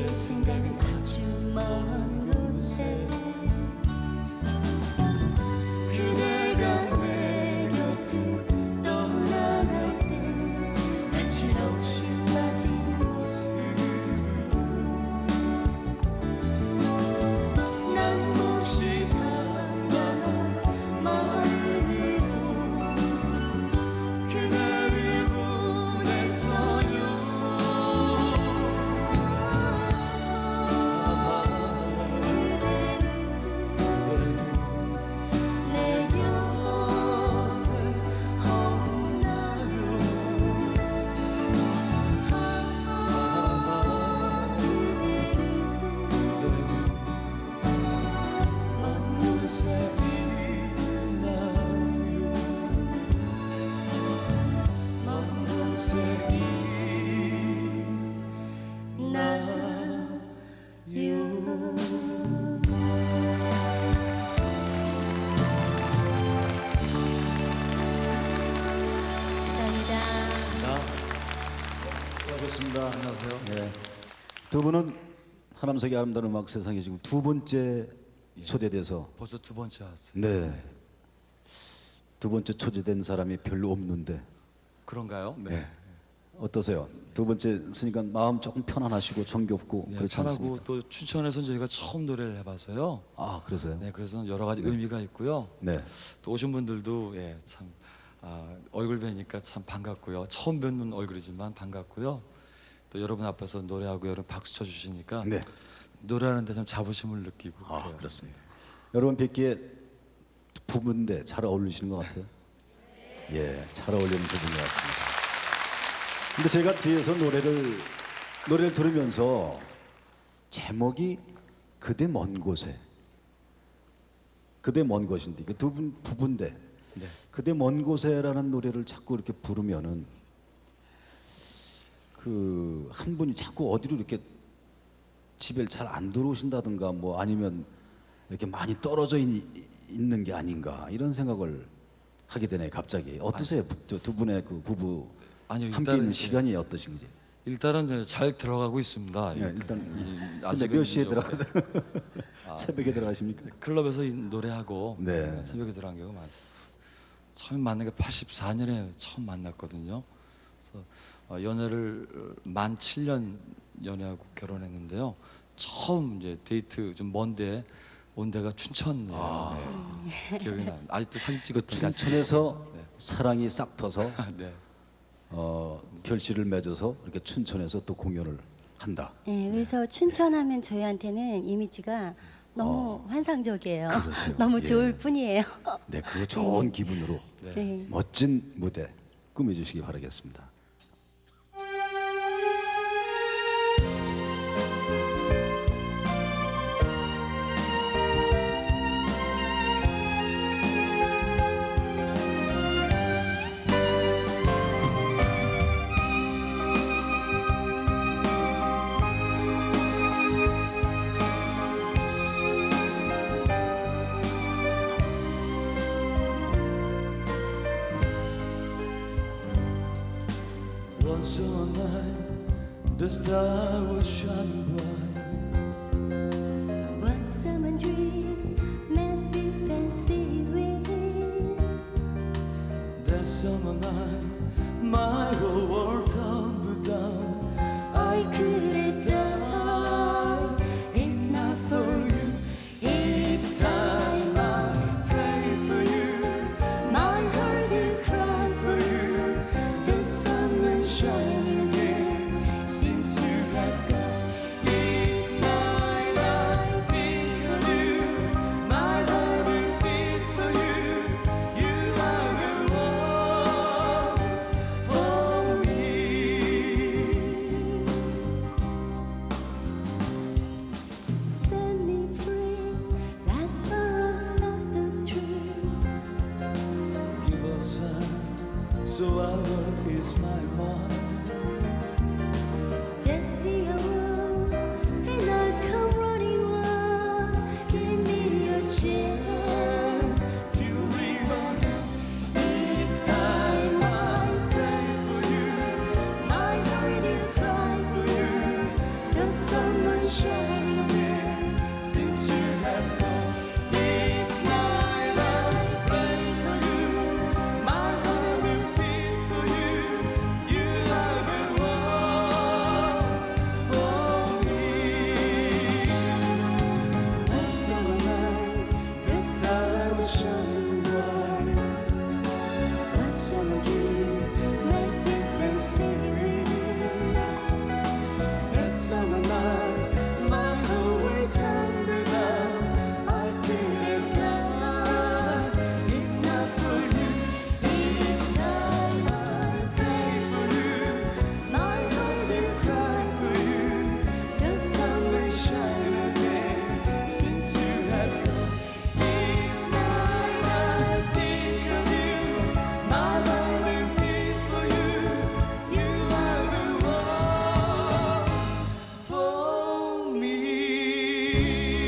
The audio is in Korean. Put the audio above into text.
그대 생각은 아주 먼 곳에 반갑습니다. 안녕하세요. 네. 두 분은 하남석의 아름다운 음악 세상에 지금 두 번째 초대돼서 벌써 두 번째 왔어요. 네. 두 번째 초대된 사람이 별로 없는데 그런가요? 네. 어떠세요? 두 번째 쓰니까 마음 조금 편안하시고 정겹고 네, 그렇지 편하고 않습니까? 또 춘천에서 저희가 처음 노래를 해봐서요. 아 그러세요? 네, 그래서 여러 가지 의미가 있고요. 네. 또 오신 분들도 예, 참 아, 얼굴 뵈니까 참 반갑고요. 처음 뵙는 얼굴이지만 반갑고요. 또 여러분 앞에서 노래하고 여러분 박수 쳐주시니까 네. 노래하는 데 참 자부심을 느끼고 아 그래요. 그렇습니다. 여러분 뵙기에 부부인데 잘 어울리시는 것 같아요. 예, 잘 어울리는 부부인 것 같습니다. 근데 제가 뒤에서 노래를 노래를 들으면서 제목이 그대 먼 곳에 그대 먼 곳인데 그 두 분 부부인데 네. 그대 먼 곳에라는 노래를 자꾸 이렇게 부르면은 그 한 분이 자꾸 어디로 이렇게 집에 잘 안 들어오신다든가 뭐 아니면 이렇게 많이 떨어져 있, 있는 게 아닌가 이런 생각을 하게 되네요 갑자기 어떠세요 부- 두- 두 분의 그 부부 아니요, 함께 일단은 있는 이제- 시간이 어떠신지 일단은 잘 들어가고 있습니다. 예, 일단 이- 근데 아직은 몇 시에 이제 들어가서 새벽에 들어가십니까? 클럽에서 이 노래하고 네. 새벽에 들어간 경우가 많죠. 처음 만난 게 84년에 처음 만났거든요. 그래서 어, 연애를 만 7년 연애하고 결혼했는데요. 처음 이제 데이트 좀 먼데 온 데가 춘천이에요. 네. 기억이 나. 아직도 사진 찍었던 춘천에서 네. 사랑이 싹 터서 네. 어, 결실을 맺어서 이렇게 춘천에서 또 공연을 한다. 네, 그래서 춘천하면 저희한테는 이미지가 너무 환상적이에요. 그러세요. 너무 예. 좋을 뿐이에요. 네, 그 좋은 기분으로 네. 멋진 무대 꾸며주시기 바라겠습니다. once on a night the star was shining. so I work is my mind. see.